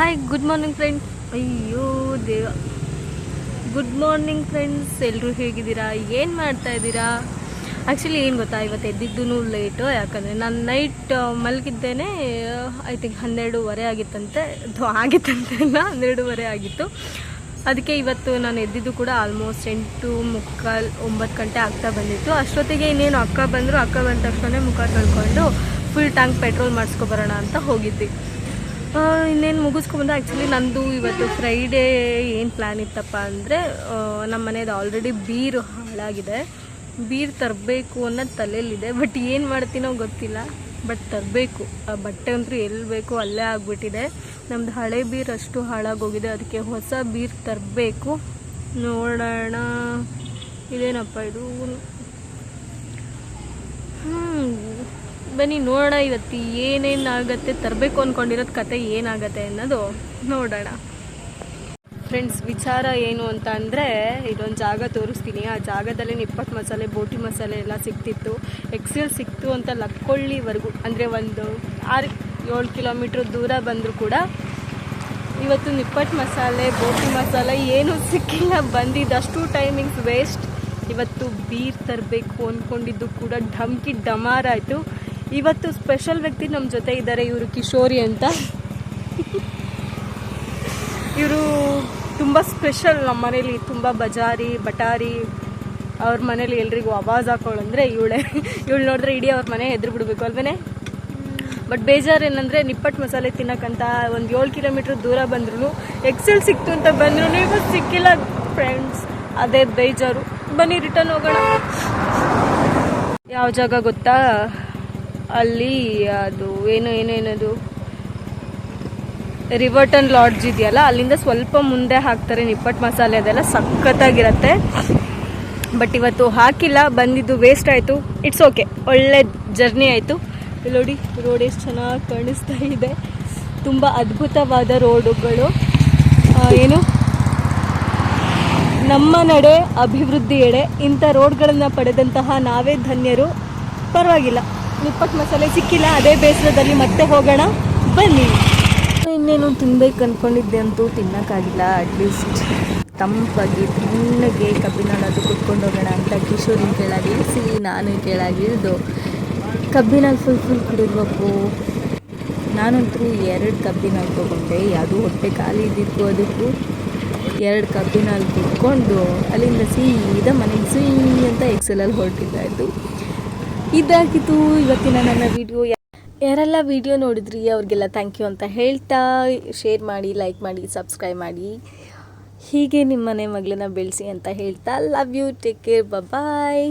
Hi good morning friends ಅಯ್ಯೋ, ದೇವ. Good morning friends ಎಲ್ಲರೂ ಹೇಗಿದ್ದೀರಾ? ಏನು ಮಾಡ್ತಾ ಇದ್ದೀರಾ? ಆ್ಯಕ್ಚುಲಿ ಏನು ಗೊತ್ತಾ? ಇವತ್ತು ಎದ್ದಿದ್ದು ಲೇಟು ಯಾಕಂದರೆ ನಾನು ನೈಟ್ ಮಲಗಿದ್ದೇನೆ. ಐ ಥಿಂಕ್ ಹನ್ನೆರಡೂವರೆ ಆಗಿತ್ತಂತೆ. ಅಥವಾ ಆಗಿತ್ತಂತೆ ಅಲ್ಲ, ಹನ್ನೆರಡೂವರೆ ಆಗಿತ್ತು. ಅದಕ್ಕೆ ಇವತ್ತು ನಾನು ಎದ್ದಿದ್ದು ಕೂಡ ಆಲ್ಮೋಸ್ಟ್ ಎಂಟು ಮುಕ್ಕಾಲು ಒಂಬತ್ತು ಗಂಟೆ ಆಗ್ತಾ ಬಂದಿತ್ತು. ಅಷ್ಟೊತ್ತಿಗೆ ಇನ್ನೇನು ಅಕ್ಕ ಬಂದರು. ಅಕ್ಕ ಬಂದ ತಕ್ಷಣ ಮುಖ ತೊಳ್ಕೊಂಡು ಫುಲ್ ಟ್ಯಾಂಕ್ ಪೆಟ್ರೋಲ್ ಮಾಡಿಸ್ಕೊಬರೋಣ ಅಂತ ಹೋಗಿದ್ವಿ. ಇನ್ನೇನು ಮುಗಿಸ್ಕೊಂಬಂದು ಆ್ಯಕ್ಚುಲಿ ನಂದು ಇವತ್ತು ಫ್ರೈಡೇ ಏನು ಪ್ಲ್ಯಾನ್ ಇತ್ತಪ್ಪ ಅಂದರೆ ನಮ್ಮ ಮನೇದು ಆಲ್ರೆಡಿ ಬೀರು ಹಾಳಾಗಿದೆ. ಬೀರ್ ತರಬೇಕು ಅನ್ನೋದು ತಲೆಯಲ್ಲಿದೆ. ಬಟ್ ಏನು ಮಾಡ್ತೀನೋ ಗೊತ್ತಿಲ್ಲ. ಬಟ್ ತರಬೇಕು. ಆ ಬಟ್ಟೆ ಅಂತೂ ಎಲ್ಲಿ ಬೇಕು ಅಲ್ಲೇ ಆಗಿಬಿಟ್ಟಿದೆ. ನಮ್ಮದು ಹಳೆ ಬೀರ್ ಅಷ್ಟು ಹಾಳಾಗೋಗಿದೆ. ಅದಕ್ಕೆ ಹೊಸ ಬೀರ್ ತರಬೇಕು. ನೋಡೋಣ. ಇದೇನಪ್ಪ ಇದು? ಬನ್ನಿ ನೋಡೋಣ, ಇವತ್ತು ಏನೇನು ಆಗತ್ತೆ ತರಬೇಕು ಅಂದ್ಕೊಂಡಿರೋದು ಕತೆ ಏನಾಗತ್ತೆ ಅನ್ನೋದು ನೋಡೋಣ. ಫ್ರೆಂಡ್ಸ್ ವಿಚಾರ ಏನು ಅಂತ ಅಂದರೆ, ಇದೊಂದು ಜಾಗ ತೋರಿಸ್ತೀನಿ. ಆ ಜಾಗದಲ್ಲಿ ನಿಪ್ಪಟ್ಟು ಮಸಾಲೆ, ಬೋಟಿ ಮಸಾಲೆ ಎಲ್ಲ ಸಿಕ್ತಿತ್ತು ಎಕ್ಸೆಲ್ ಸಿಕ್ತು ಅಂತ ಲಕ್ಕೊಳ್ಳಿವರೆಗೂ. ಅಂದರೆ ಒಂದು ಆರು ಏಳು ಕಿಲೋಮೀಟ್ರ್ ದೂರ ಬಂದರೂ ಕೂಡ ಇವತ್ತು ನಿಪ್ಪಟ್ಟು ಮಸಾಲೆ, ಬೋಟಿ ಮಸಾಲೆ ಏನೂ ಸಿಕ್ಕಿಲ್ಲ ಬಂದಿದ್ದಷ್ಟು ಟೈಮಿಂಗ್ಸ್ ವೇಸ್ಟ್ ಇವತ್ತು ಬೀರ್ ತರಬೇಕು ಅಂದ್ಕೊಂಡಿದ್ದು ಕೂಡ ಢಮ್ಕಿ ಡಮಾರಾಯಿತು ಇವತ್ತು ಸ್ಪೆಷಲ್ ವ್ಯಕ್ತಿ ನಮ್ಮ ಜೊತೆ ಇದ್ದಾರೆ ಇವರು ಕಿಶೋರಿ ಅಂತ. ಇವರು ತುಂಬ ಸ್ಪೆಷಲ್ ನಮ್ಮ ಮನೇಲಿ, ತುಂಬ ಬಜಾರಿ, ಬಟಾರಿ, ಅವ್ರ ಮನೇಲಿ ಎಲ್ರಿಗೂ ಆವಾಜ್ ಹಾಕೊಳ್ಳಂದ್ರೆ ಇವಳೆ, ಇವಳು ನೋಡಿದ್ರೆ ಇಡೀ ಅವ್ರ ಮನೆ ಎದುರು ಬಿಡಬೇಕು ಅಲ್ವೇ ಬಟ್ ಬೇಜಾರು ಏನಂದರೆ ನಿಪ್ಪಟ್ಟು ಮಸಾಲೆ ತಿನ್ನಕಂತ ಒಂದು ಏಳು ಕಿಲೋಮೀಟ್ರ್ ದೂರ ಬಂದ್ರು ಎಕ್ಸೆಲ್ ಸಿಕ್ತು ಅಂತ ಬಂದ್ರು ಇವತ್ತು ಸಿಕ್ಕಿಲ್ಲ ಫ್ರೆಂಡ್ಸ್ ಅದೇ ಬೇಜಾರು. ಬನ್ನಿ ರಿಟರ್ನ್ ಹೋಗೋಣ. ಯಾವ ಜಾಗ ಗೊತ್ತಾ? ಅಲ್ಲಿ ಅದು ಏನು ಏನೇನದು ರಿವರ್ಟನ್ ಲಾಡ್ಜ್ ಇದೆಯಲ್ಲ, ಅಲ್ಲಿಂದ ಸ್ವಲ್ಪ ಮುಂದೆ ಹಾಕ್ತಾರೆ ನಿಪ್ಪಟ್ಟು ಮಸಾಲೆ, ಅದೆಲ್ಲ ಸಖತ್ತಾಗಿರತ್ತೆ. ಬಟ್ ಇವತ್ತು ಹಾಕಿಲ್ಲ, ಬಂದಿದ್ದು ವೇಸ್ಟ್ ಆಯಿತು. ಇಟ್ಸ್ ಓಕೆ ಒಳ್ಳೆ ಜರ್ನಿ ಆಯಿತು. ನೋಡಿ ರೋಡ್ ಎಷ್ಟು ಚೆನ್ನಾಗಿ ಕಾಣಿಸ್ತಾ ಇದೆ. ತುಂಬ ಅದ್ಭುತವಾದ ರೋಡುಗಳು ಏನು? ನಮ್ಮ ನಡೆ ಅಭಿವೃದ್ಧಿ ಎಡೆ. ಇಂಥ ರೋಡ್ಗಳನ್ನು ಪಡೆದಂತಹ ನಾವೇ ಧನ್ಯರು. ಪರವಾಗಿಲ್ಲ. ನಿಪ್ಪಟ್ಟು ಮಸಾಲೆ ಸಿಕ್ಕಿಲ್ಲ, ಅದೇ ಬೇಸರದಲ್ಲಿ ಮತ್ತೆ ಹೋಗೋಣ. ಬನ್ನಿ. ಇನ್ನೇನು ತಿನ್ಬೇಕು ಅಂದ್ಕೊಂಡಿದ್ದೆ ಅಂತೂ ತಿನ್ನೋಕ್ಕಾಗಿಲ್ಲ ಅಟ್ಲೀಸ್ಟ್ ತಂಪಾಗಿ ತಣ್ಣಗೆ ಕಬ್ಬಿನಾಳದು ಕುತ್ಕೊಂಡು ಹೋಗೋಣ ಅಂತ ಕಿಶೋರಿನ ಇಳಿಸಿ ನಾನು ಕೆಳಗೆ ಇಳಿದು ಕಬ್ಬಿನಲ್ಲಿ ಫುಲ್ ಫುಲ್ ಕುಡಿಬೇಕು ನಾನಂತೂ ಎರಡು ಕಬ್ಬಿನ ತೊಗೊಂಡೆ ಯಾವುದು ಹೊಟ್ಟೆ ಖಾಲಿ ಇದ್ದಿತ್ತು ಅದಕ್ಕೂ ಎರಡು ಕಬ್ಬಿನ ಹಾಲು ಕುತ್ಕೊಂಡು ಅಲ್ಲಿಂದ ಸೀದಾ ಮನೆಗೆ ಸೀ ಅಂತ ಎಕ್ಸೆಲಲ್ಲಿ ಹೊರಟಿದ್ದಾಯಿತು. ಇದಾಗಿತ್ತು ಇವತ್ತಿನ ನನ್ನ ವಿಡಿಯೋ ಯಾರೆಲ್ಲ ವಿಡಿಯೋ ನೋಡಿದ್ರಿ ಅವ್ರಿಗೆಲ್ಲ ಥ್ಯಾಂಕ್ ಯು ಅಂತ ಹೇಳ್ತಾ ಶೇರ್ ಮಾಡಿ ಲೈಕ್ ಮಾಡಿ ಸಬ್ಸ್ಕ್ರೈಬ್ ಮಾಡಿ. ಹೀಗೆ ನಿಮ್ಮನೆ ಮಗಳನ್ನ ಬೆಳೆಸಿ ಅಂತ ಹೇಳ್ತಾ love you take care bye